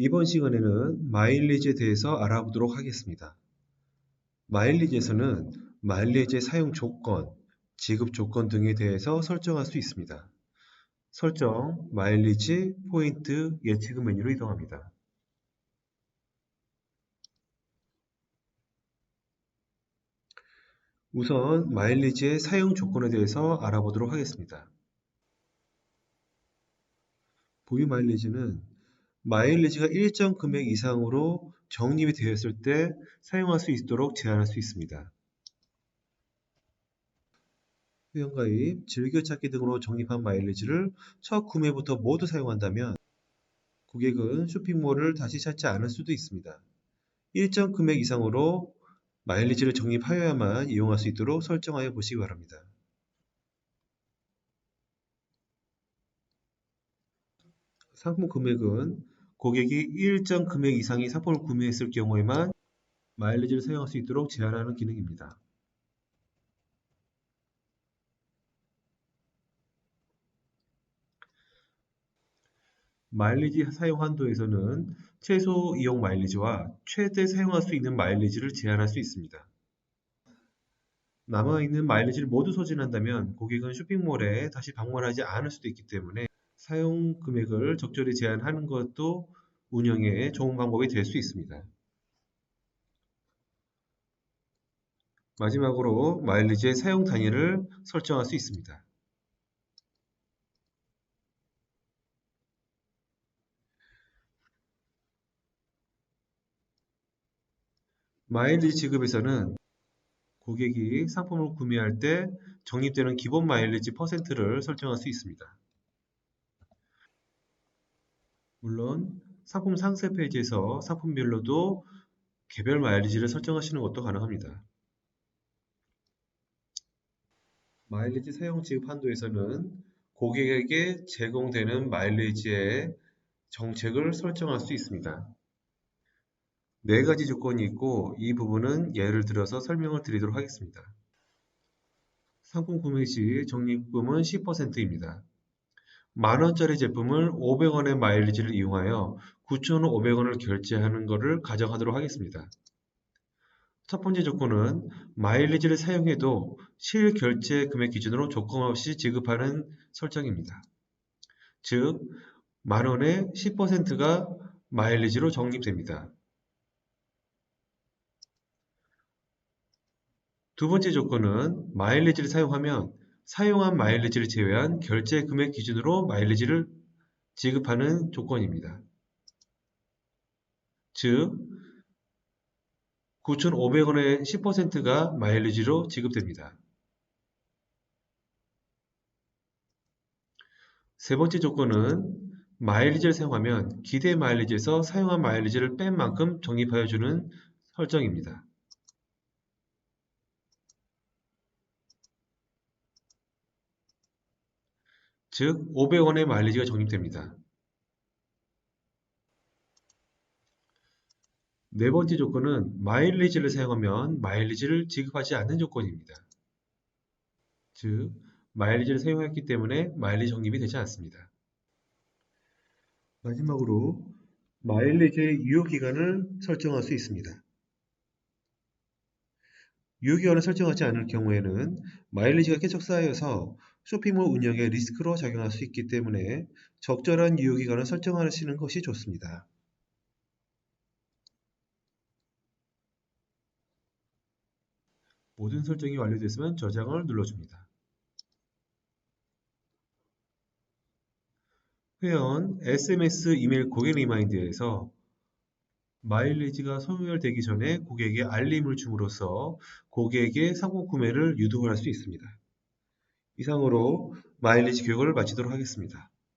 이번 시간에는 마일리지에 대해서 알아보도록 하겠습니다. 마일리지에서는 마일리지의 사용 조건, 지급 조건 등에 대해서 설정할 수 있습니다. 설정, 마일리지, 포인트, 예측 메뉴로 이동합니다. 우선 마일리지의 사용 조건에 대해서 알아보도록 하겠습니다. 보유 마일리지는 마일리지가 일정 금액 이상으로 적립이 되었을 때 사용할 수 있도록 제한할 수 있습니다. 회원가입, 즐겨찾기 등으로 적립한 마일리지를 첫 구매부터 모두 사용한다면 고객은 쇼핑몰을 다시 찾지 않을 수도 있습니다. 일정 금액 이상으로 마일리지를 적립하여야만 이용할 수 있도록 설정하여 보시기 바랍니다. 상품 금액은 고객이 일정 금액 이상의 상품을 구매했을 경우에만 마일리지를 사용할 수 있도록 제한하는 기능입니다. 마일리지 사용 한도에서는 최소 이용 마일리지와 최대 사용할 수 있는 마일리지를 제한할 수 있습니다. 남아있는 마일리지를 모두 소진한다면 고객은 쇼핑몰에 다시 방문하지 않을 수도 있기 때문에 사용 금액을 적절히 제한하는 것도 운영에 좋은 방법이 될 수 있습니다. 마지막으로 마일리지의 사용 단위를 설정할 수 있습니다. 마일리지 지급에서는 고객이 상품을 구매할 때 적립되는 기본 마일리지 퍼센트를 설정할 수 있습니다. 물론 상품 상세 페이지에서 상품별로도 개별 마일리지를 설정하시는 것도 가능합니다. 마일리지 사용 지급 한도에서는 고객에게 제공되는 마일리지의 정책을 설정할 수 있습니다. 네 가지 조건이 있고 이 부분은 예를 들어서 설명을 드리도록 하겠습니다. 상품 구매 시 적립금은 10%입니다. 만원짜리 제품을 500원의 마일리지를 이용하여 9,500원을 결제하는 것을 가정하도록 하겠습니다. 첫 번째 조건은 마일리지를 사용해도 실결제 금액 기준으로 조건 없이 지급하는 설정입니다. 즉, 만원의 10%가 마일리지로 적립됩니다. 두 번째 조건은 마일리지를 사용하면 사용한 마일리지를 제외한 결제 금액 기준으로 마일리지를 지급하는 조건입니다. 즉, 9,500원의 10%가 마일리지로 지급됩니다. 세 번째 조건은 마일리지를 사용하면 기대 마일리지에서 사용한 마일리지를 뺀 만큼 적립하여 주는 설정입니다. 즉 500원의 마일리지가 적립됩니다. 네 번째 조건은 마일리지를 사용하면 마일리지를 지급하지 않는 조건입니다. 즉, 마일리지를 사용했기 때문에 마일리지 적립이 되지 않습니다. 마지막으로 마일리지의 유효 기간을 설정할 수 있습니다. 유효기간을 설정하지 않을 경우에는 마일리지가 계속 쌓여서 쇼핑몰 운영에 리스크로 작용할 수 있기 때문에 적절한 유효기간을 설정하시는 것이 좋습니다. 모든 설정이 완료됐으면 저장을 눌러줍니다. 회원 SMS 이메일 고객 리마인드에서 마일리지가 소멸되기 전에 고객에게 알림을 줌으로써 고객의 상품 구매를 유도할 수 있습니다. 이상으로 마일리지 교육을 마치도록 하겠습니다.